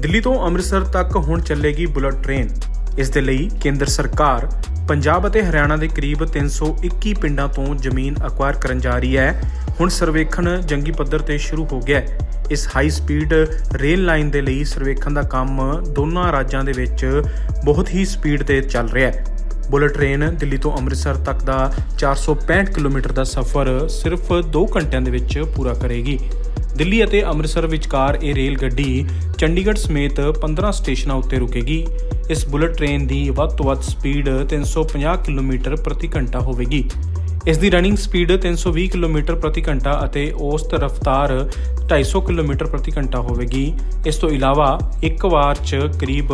ਦਿੱਲੀ ਤੋਂ ਅੰਮ੍ਰਿਤਸਰ ਤੱਕ ਹੁਣ ਚੱਲੇਗੀ ਬੁਲਟ ਟ੍ਰੇਨ। ਇਸ ਦੇ ਲਈ ਕੇਂਦਰ ਸਰਕਾਰ ਪੰਜਾਬ ਅਤੇ ਹਰਿਆਣਾ ਦੇ ਕਰੀਬ 321 ਪਿੰਡਾਂ ਤੋਂ ਜ਼ਮੀਨ ਅਕਵਾਇਰ ਕਰਨ ਜਾ ਰਹੀ ਹੈ। ਹੁਣ ਸਰਵੇਖਣ ਜੰਗੀ ਪੱਧਰ ਤੇ ਸ਼ੁਰੂ ਹੋ ਗਿਆ ਹੈ। ਇਸ ਹਾਈ ਸਪੀਡ ਰੇਲ ਲਾਈਨ ਦੇ ਲਈ ਸਰਵੇਖਣ ਦਾ ਕੰਮ ਦੋਨਾਂ ਰਾਜਾਂ ਦੇ ਵਿੱਚ ਬਹੁਤ ਹੀ ਸਪੀਡ ਤੇ ਚੱਲ ਰਿਹਾ ਹੈ। ਬੁਲਟ ਟ੍ਰੇਨ ਦਿੱਲੀ ਤੋਂ ਅੰਮ੍ਰਿਤਸਰ ਤੱਕ ਦਾ 465 ਕਿਲੋਮੀਟਰ ਦਾ ਸਫ਼ਰ ਸਿਰਫ 2 ਘੰਟਿਆਂ ਦੇ ਵਿੱਚ ਪੂਰਾ ਕਰੇਗੀ। ਦਿੱਲੀ ਅਤੇ ਅੰਮ੍ਰਿਤਸਰ ਵਿਚਕਾਰ ਇਹ ਰੇਲ ਗੱਡੀ ਚੰਡੀਗੜ੍ਹ ਸਮੇਤ 15 ਸਟੇਸ਼ਨਾਂ ਉੱਤੇ ਰੁਕੇਗੀ। ਇਸ ਬੁਲਟ ਟ੍ਰੇਨ ਦੀ ਵੱਧ ਤੋਂ ਵੱਧ ਸਪੀਡ 350 ਕਿਲੋਮੀਟਰ ਪ੍ਰਤੀ ਘੰਟਾ ਹੋਵੇਗੀ। ਇਸ ਦੀ ਰਨਿੰਗ ਸਪੀਡ 320 ਕਿਲੋਮੀਟਰ ਪ੍ਰਤੀ ਘੰਟਾ ਅਤੇ ਔਸਤ ਰਫ਼ਤਾਰ 250 ਕਿਲੋਮੀਟਰ ਪ੍ਰਤੀ ਘੰਟਾ ਹੋਵੇਗੀ। ਇਸ ਤੋਂ ਇਲਾਵਾ ਇੱਕ ਵਾਰ 'ਚ ਕਰੀਬ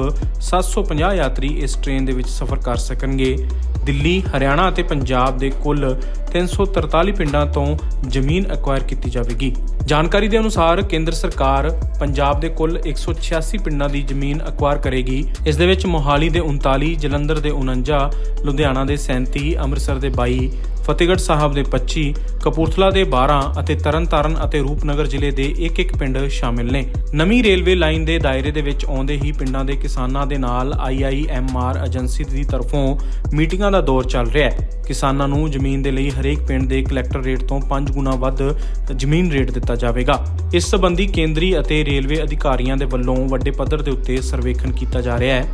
750 ਯਾਤਰੀ ਇਸ ਟ੍ਰੇਨ ਦੇ ਵਿੱਚ ਸਫ਼ਰ ਕਰ ਸਕਣਗੇ। ਦਿੱਲੀ, ਹਰਿਆਣਾ ਅਤੇ ਪੰਜਾਬ ਦੇ ਕੁੱਲ 343 ਪਿੰਡਾਂ ਤੋਂ ਜ਼ਮੀਨ ਐਕਵਾਇਰ ਕੀਤੀ ਜਾਵੇਗੀ। ਜਾਣਕਾਰੀ ਦੇ ਅਨੁਸਾਰ ਕੇਂਦਰ ਸਰਕਾਰ ਪੰਜਾਬ ਦੇ ਕੁੱਲ 186 ਪਿੰਡਾਂ ਦੀ ਜ਼ਮੀਨ ਐਕਵਾਇਰ ਕਰੇਗੀ। ਇਸ ਦੇ ਵਿੱਚ ਮੋਹਾਲੀ ਦੇ 39 ਜਲੰਧਰ ਦੇ 49 ਲੁਧਿਆਣਾ ਦੇ 37 ਅੰਮ੍ਰਿਤਸਰ ਦੇ 22 ਫਤਿਹਗੜ੍ਹ ਸਾਹਿਬ ਦੇ 25 ਕਪੂਰਥਲਾ ਦੇ 12 ਅਤੇ ਤਰਨਤਾਰਨ ਅਤੇ ਰੂਪਨਗਰ ਜ਼ਿਲ੍ਹੇ ਦੇ ਇੱਕ ਇੱਕ ਪਿੰਡ ਸ਼ਾਮਿਲ ਨੇ। ਨਵੀਂ ਰੇਲਵੇ ਲਾਈਨ ਦੇ ਦਾਇਰੇ ਦੇ ਵਿੱਚ ਆਉਂਦੇ ਹੀ ਪਿੰਡਾਂ ਦੇ ਕਿਸਾਨਾਂ ਦੇ ਨਾਲ ਆਈਆਈਐਮਆਰ ਏਜੰਸੀ ਦੀ ਤਰਫੋਂ ਮੀਟਿੰਗਾਂ ਦਾ ਦੌਰ ਚੱਲ ਰਿਹਾ ਹੈ। ਕਿਸਾਨਾਂ ਨੂੰ ਜ਼ਮੀਨ ਦੇ ਲਈ ਹਰੇਕ ਪਿੰਡ ਦੇ ਕਲੈਕਟਰ ਰੇਟ ਤੋਂ 5 ਗੁਣਾ ਵੱਧ ਜ਼ਮੀਨ ਰੇਟ ਦਿੱਤਾ ਜਾਵੇਗਾ। ਇਸ ਸਬੰਧੀ ਕੇਂਦਰੀ ਅਤੇ ਰੇਲਵੇ ਅਧਿਕਾਰੀਆਂ ਦੇ ਵੱਲੋਂ ਵੱਡੇ ਪੱਧਰ ਦੇ ਉੱਤੇ ਸਰਵੇਖਣ ਕੀਤਾ ਜਾ ਰਿਹਾ ਹੈ।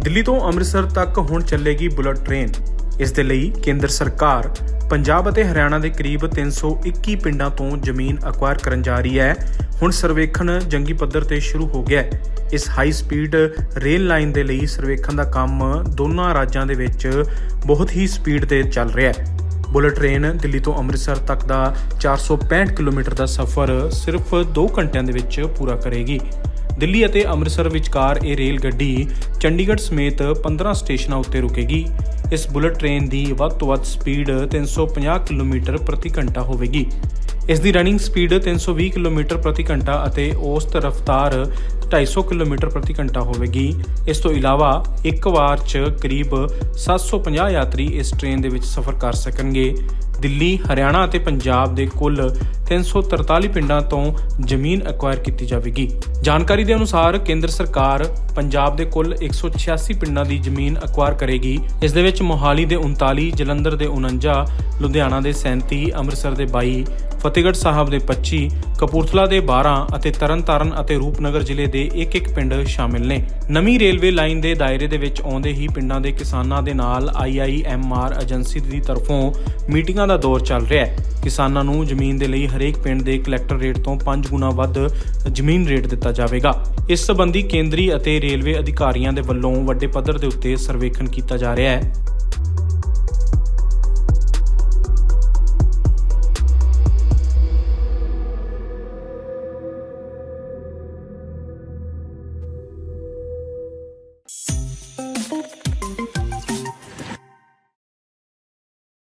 ਦਿੱਲੀ ਤੋਂ ਅੰਮ੍ਰਿਤਸਰ ਤੱਕ ਹੁਣ ਚੱਲੇਗੀ ਬੁਲਟ ਟ੍ਰੇਨ। ਇਸ ਦੇ ਲਈ ਕੇਂਦਰ ਸਰਕਾਰ ਪੰਜਾਬ ਅਤੇ ਹਰਿਆਣਾ ਦੇ ਕਰੀਬ 321 ਪਿੰਡਾਂ ਤੋਂ ਜ਼ਮੀਨ ਅਕਵਾਇਰ ਕਰਨ ਜਾ ਰਹੀ ਹੈ। ਹੁਣ ਸਰਵੇਖਣ ਜੰਗੀ ਪੱਧਰ ਤੇ ਸ਼ੁਰੂ ਹੋ ਗਿਆ ਹੈ। ਇਸ ਹਾਈ ਸਪੀਡ ਰੇਲ ਲਾਈਨ ਦੇ ਲਈ ਸਰਵੇਖਣ ਦਾ ਕੰਮ ਦੋਨਾਂ ਰਾਜਾਂ ਦੇ ਵਿੱਚ ਬਹੁਤ ਹੀ ਸਪੀਡ ਤੇ ਚੱਲ ਰਿਹਾ ਹੈ। ਬੁਲਟ ਟ੍ਰੇਨ ਦਿੱਲੀ ਤੋਂ ਅੰਮ੍ਰਿਤਸਰ ਤੱਕ ਦਾ 465 ਕਿਲੋਮੀਟਰ ਦਾ ਸਫ਼ਰ ਸਿਰਫ 2 ਘੰਟਿਆਂ ਦੇ ਵਿੱਚ ਪੂਰਾ ਕਰੇਗੀ। ਦਿੱਲੀ ਅਤੇ ਅੰਮ੍ਰਿਤਸਰ ਵਿਚਕਾਰ ਇਹ ਰੇਲ ਗੱਡੀ ਚੰਡੀਗੜ੍ਹ ਸਮੇਤ 15 ਸਟੇਸ਼ਨਾਂ ਉੱਤੇ ਰੁਕੇਗੀ। ਇਸ ਬੁਲਟ ਟ੍ਰੇਨ ਦੀ ਵੱਧ ਤੋਂ ਵੱਧ ਸਪੀਡ 350 ਕਿਲੋਮੀਟਰ ਪ੍ਰਤੀ ਘੰਟਾ ਹੋਵੇਗੀ। ਇਸ ਦੀ ਰਨਿੰਗ ਸਪੀਡ 320 ਕਿਲੋਮੀਟਰ ਪ੍ਰਤੀ ਘੰਟਾ ਅਤੇ ਔਸਤ ਰਫ਼ਤਾਰ 250 ਕਿਲੋਮੀਟਰ ਪ੍ਰਤੀ ਘੰਟਾ ਹੋਵੇਗੀ। ਇਸ ਤੋਂ ਇਲਾਵਾ ਇੱਕ ਵਾਰ 'ਚ ਕਰੀਬ 750 ਯਾਤਰੀ ਇਸ ਟ੍ਰੇਨ ਦੇ ਵਿੱਚ ਸਫ਼ਰ ਕਰ ਸਕਣਗੇ। ਦਿੱਲੀ, ਹਰਿਆਣਾ ਅਤੇ ਪੰਜਾਬ ਦੇ ਕੁੱਲ 343 ਪਿੰਡਾਂ ਤੋਂ ਜ਼ਮੀਨ ਐਕਵਾਇਰ ਕੀਤੀ ਜਾਵੇਗੀ। ਜਾਣਕਾਰੀ ਦੇ ਅਨੁਸਾਰ ਕੇਂਦਰ ਸਰਕਾਰ ਪੰਜਾਬ ਦੇ ਕੁੱਲ 186 ਪਿੰਡਾਂ ਦੀ ਜ਼ਮੀਨ ਐਕਵਾਇਰ ਕਰੇਗੀ। ਇਸ ਦੇ ਵਿੱਚ ਮੋਹਾਲੀ ਦੇ 39 ਜਲੰਧਰ ਦੇ 49 ਲੁਧਿਆਣਾ ਦੇ 37 ਅੰਮ੍ਰਿਤਸਰ ਦੇ 22 ਫਤਿਹਗੜ੍ਹ ਸਾਹਿਬ ਦੇ 25 ਕਪੂਰਥਲਾ ਦੇ 12 ਅਤੇ ਤਰਨਤਾਰਨ ਅਤੇ ਰੂਪਨਗਰ ਜ਼ਿਲ੍ਹੇ ਦੇ ਇੱਕ ਇੱਕ ਪਿੰਡ ਸ਼ਾਮਿਲ ਨੇ। ਨਵੀਂ ਰੇਲਵੇ ਲਾਈਨ ਦੇ ਦਾਇਰੇ ਦੇ ਵਿੱਚ ਆਉਂਦੇ ਹੀ ਪਿੰਡਾਂ ਦੇ ਕਿਸਾਨਾਂ ਦੇ ਨਾਲ ਆਈਆਈਐਮਆਰ ਏਜੰਸੀ ਦੀ ਤਰਫੋਂ ਮੀਟਿੰਗਾਂ ਦਾ ਦੌਰ ਚੱਲ ਰਿਹਾ ਹੈ। ਕਿਸਾਨਾਂ ਨੂੰ ਜ਼ਮੀਨ ਦੇ ਲਈ ਹਰੇਕ ਪਿੰਡ ਦੇ ਕਲੈਕਟਰ ਰੇਟ ਤੋਂ 5 ਗੁਣਾ ਵੱਧ ਜ਼ਮੀਨ ਰੇਟ ਦਿੱਤਾ ਜਾਵੇਗਾ। ਇਸ ਸਬੰਧੀ ਕੇਂਦਰੀ ਅਤੇ ਰੇਲਵੇ ਅਧਿਕਾਰੀਆਂ ਦੇ ਵੱਲੋਂ ਵੱਡੇ ਪੱਧਰ ਦੇ ਉੱਤੇ ਸਰਵੇਖਣ ਕੀਤਾ ਜਾ ਰਿਹਾ ਹੈ।